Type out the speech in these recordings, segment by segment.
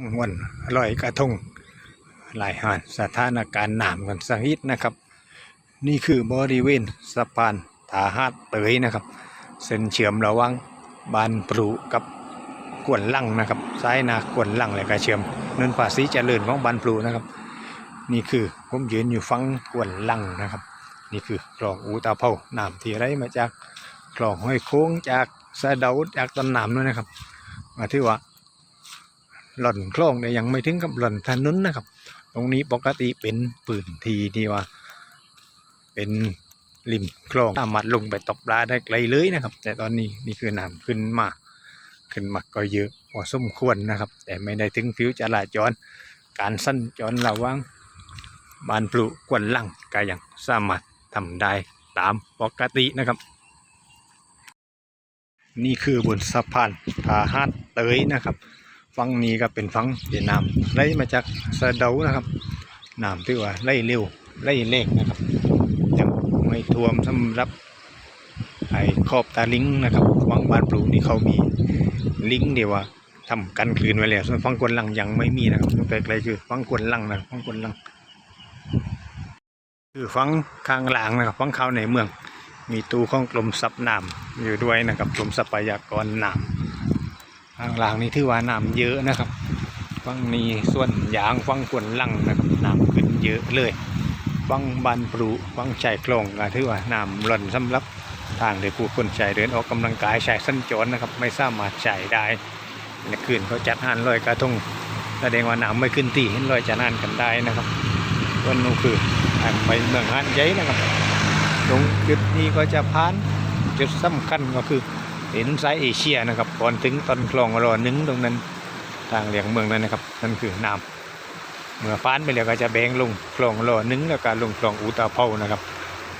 ทั้งมวลลอยกระทงหลายหานสถานการณ์น้ำกันสักนิดนะครับ นี่คือบริเวณสะพานทาหาดเตยนะครับ เส้นเชื่อมระว่างบานปรุกับกวนลังนะครับซ้ายนากวนลังและก็เชื่อมเนินภาษีเจริญของบานปรุนะครับ นี่คือผมยืนอยู่ฟังกวนลังนะครับ นี่คือคลองอูตาเผาน้ำที่ไหลมาจากคลองห้อยโค้งจากสะเดาจากต้นน้ำด้วยนะครับมาที่ว่า หล่อนคลองเนี่ยยังไม่ถึงกับหล่อนถนนนะครับ ตรงนี้ปกติเป็นปืนทีที่ว่า เป็นริมคลองสามารถลงไปตกปลาได้ไกลเลยนะครับ แต่ตอนนี้นี่คือน้ำขึ้นมาขึ้นมาก็เยอะพอสมควรนะครับ แต่ไม่ได้ถึงผิวจราจร การสั้นจรระว่างบานปลุกวนลังก็ยังสามารถทำได้ตามปกตินะครับ นี่คือบนสะพานทาหาดเตยนะครับ ฝั่งนี้ก็เป็นฝั่งเวียดนามไหลมาจากสะเดานะครับน้ำที่ว่าไหลเร็วไหลเล็กนะครับยังไม่ท่วมสำหรับไอ้ขอบตาลิงนะครับวังบ้านปลูกนี่เขามีลิงเดียวว่าทำกันคืนไว้แล้วส่วนฝั่งกวนลังยังไม่มีนะครับไกลๆคือฝั่งกวนลังนะฝั่งกวนลัง คือฝั่งข้างหลังนะครับฝั่งเข้าในเมือง มีตู้ของกรมทรัพย์น้ำอยู่ด้วยนะครับกรมทรัพยากรน้ำ ข้างหลังนี้ถือว่าน้ำเยอะนะครับฝั่งนี้ส่วนยางฝั่งกวนลังนะครับน้ำขึ้นเยอะเลยฝั่งบานปลูฝั่งชายคลองก็ถือว่าน้ำหล่นสำหรับทางที่ผู้คนใช้เดินออกกำลังกายใช้สัญจรนะครับไม่สามารถใช้ได้ในคืนเขาจัดงานลอยกระทงแสดงว่าน้ำไม่ขึ้นตีเห็นลอยจะนานกันได้นะครับ วันนู้นคือไปเมืองฮันใหญ่นะครับ ตรงจุดนี้ก็จะผ่านจุดสำคัญก็คือ เห็นสายเอเชียนะครับก่อนถึงตอนคลองรอหนึ่งตรงนั้นทางเหลียงเมืองนั้นนะครับนั่นคือน้ำเมื่อฟ้านไปแล้วก็จะแบ่งลงคลองรอหนึ่งแล้วก็ลงคลองอูตาเผานะครับ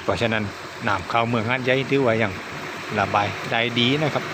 เพราะฉะนั้นน้ำเข้าเมืองฮันใหญ่ถือว่ายังระบายได้ดีนะครับ